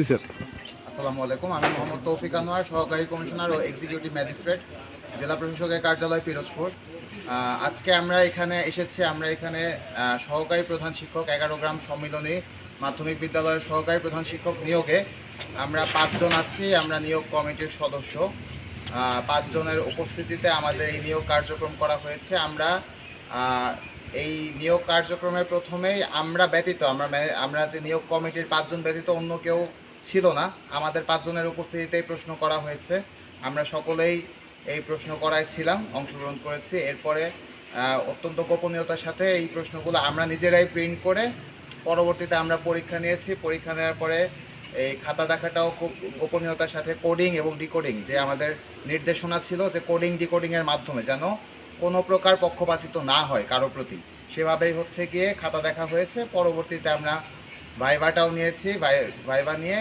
জি, sir. আসসালামু আলাইকুম। আমি মোহাম্মদ তৌফিক আনোয়ার, সহকারী কমিশনার ও এক্সিকিউটিভ ম্যাজিস্ট্রেট জেলা প্রশাসকের কার্যালয় পিরোজপুর। আজকে আমরা এখানে এসেছি। আমরা এখানে সহকারী প্রধান শিক্ষক এগারো গ্রাম সম্মিলনী মাধ্যমিক বিদ্যালয়ের সহকারী প্রধান শিক্ষক নিয়োগে আমরা পাঁচজন আছি। আমরা নিয়োগ কমিটির সদস্য। পাঁচজনের উপস্থিতিতে আমাদের এই নিয়োগ কার্যক্রম করা হয়েছে। আমরা এই নিয়োগ কার্যক্রমে প্রথমেই আমরা ব্যতীত, আমরা আমরা যে নিয়োগ কমিটির পাঁচজন ব্যতীত অন্য কেউ ছিল না। আমাদের পাঁচজনের উপস্থিতিতেই প্রশ্ন করা হয়েছে। আমরা সকলেই এই প্রশ্ন করায় ছিলাম, অংশগ্রহণ করেছি। এরপরে অত্যন্ত গোপনীয়তার সাথে এই প্রশ্নগুলো আমরা নিজেরাই প্রিন্ট করে পরবর্তীতে আমরা পরীক্ষা নিয়েছি। পরীক্ষা নেওয়ার পরে এই খাতা দেখাটাও খুব গোপনীয়তার সাথে কোডিং এবং ডিকোডিং যে আমাদের নির্দেশনা ছিল যে কোডিং ডিকোডিংয়ের মাধ্যমে যেন কোনো প্রকার পক্ষপাতিত না হয় কারও প্রতি। সেভাবেই হচ্ছে গিয়ে খাতা দেখা হয়েছে। পরবর্তীতে আমরা ভাইভাটাও নিয়েছি, ভাই- ভাইভা নিয়ে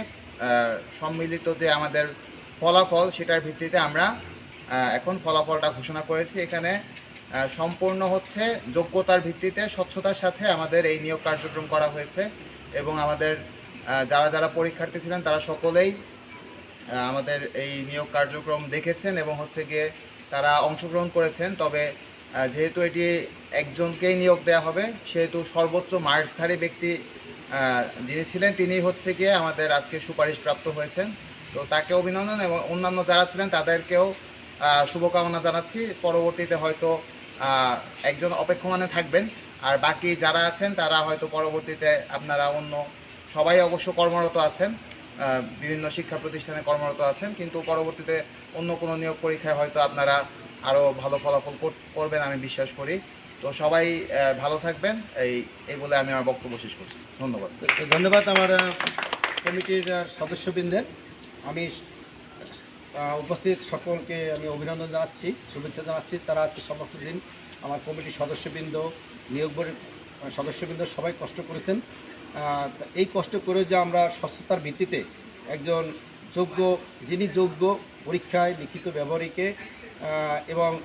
সম্মিলিত যে আমাদের ফলাফল, সেটার ভিত্তিতে আমরা এখন ফলাফলটা ঘোষণা করেছি। এখানে সম্পূর্ণ হচ্ছে যোগ্যতার ভিত্তিতে স্বচ্ছতার সাথে আমাদের এই নিয়োগ কার্যক্রম করা হয়েছে এবং আমাদের যারা যারা পরীক্ষার্থী ছিলেন, তারা সকলেই আমাদের এই নিয়োগ কার্যক্রম দেখেছেন এবং হচ্ছে গিয়ে তারা অংশগ্রহণ করেছেন। তবে যেহেতু এটি একজনকেই নিয়োগ দেওয়া হবে, সেহেতু সর্বোচ্চ মার্কসধারী ব্যক্তি যিনি ছিলেন তিনি হচ্ছে গিয়ে আমাদের আজকে সুপারিশপ্রাপ্ত হয়েছেন। তো তাকে অভিনন্দন এবং অন্যান্য যারা ছিলেন তাদেরকেও শুভকামনা জানাচ্ছি। পরবর্তীতে হয়তো একজন অপেক্ষমানে থাকবেন। আর বাকি যারা আছেন তারা হয়তো পরবর্তীতে আপনারা অন্য সবাই অবশ্য কর্মরত আছেন বিভিন্ন শিক্ষা প্রতিষ্ঠানে কর্মরত আছেন। কিন্তু পরবর্তীতে অন্য কোনো নিয়োগ পরীক্ষায় হয়তো আপনারা আরও ভালো ফলাফল করবেন আমি বিশ্বাস করি। তো সবাই ভালো থাকবেন। এই এই বলে আমি আমার বক্তব্য শেষ করছি। ধন্যবাদ। ধন্যবাদ আমার কমিটির সদস্যবৃন্দের। আমি উপস্থিত সকলকে আমি অভিনন্দন জানাচ্ছি, শুভেচ্ছা জানাচ্ছি। তারা আজকে সমস্ত দিন আমার কমিটির সদস্যবৃন্দ, নিয়োগ বোর্ডের সদস্যবৃন্দ সবাই কষ্ট করেছেন। এই কষ্ট করে যে আমরা স্বচ্ছতার ভিত্তিতে একজন যোগ্য, যিনি যোগ্য পরীক্ষায় লিখিত ব্যবহারিকে এবং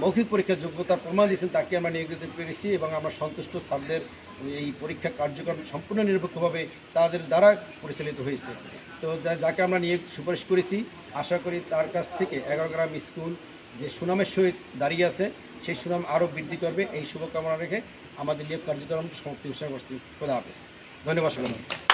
মৌখিক পরীক্ষার যোগ্যতার প্রমাণ দিয়েছেন, তাকে আমরা নিয়োগ দিতে পেরেছি এবং আমরা সন্তুষ্ট স্যারদের এই পরীক্ষা কার্যক্রম সম্পূর্ণ নিরপেক্ষভাবে তাদের দ্বারা পরিচালিত হয়েছে। তো যা- যাকে আমরা নিয়োগ সুপারিশ করেছি, আশা করি তার কাছ থেকে এগারো গ্রাম স্কুল যে সুনামের সহিত দাঁড়িয়ে আছে, সেই সুনাম আরও বৃদ্ধি করবে। এই শুভকামনা রেখে আমাদের নিয়োগ কার্যক্রম সমাপ্তি ঘোষণা করছি। খোদা হাফেজ। ধন্যবাদ সকলকে।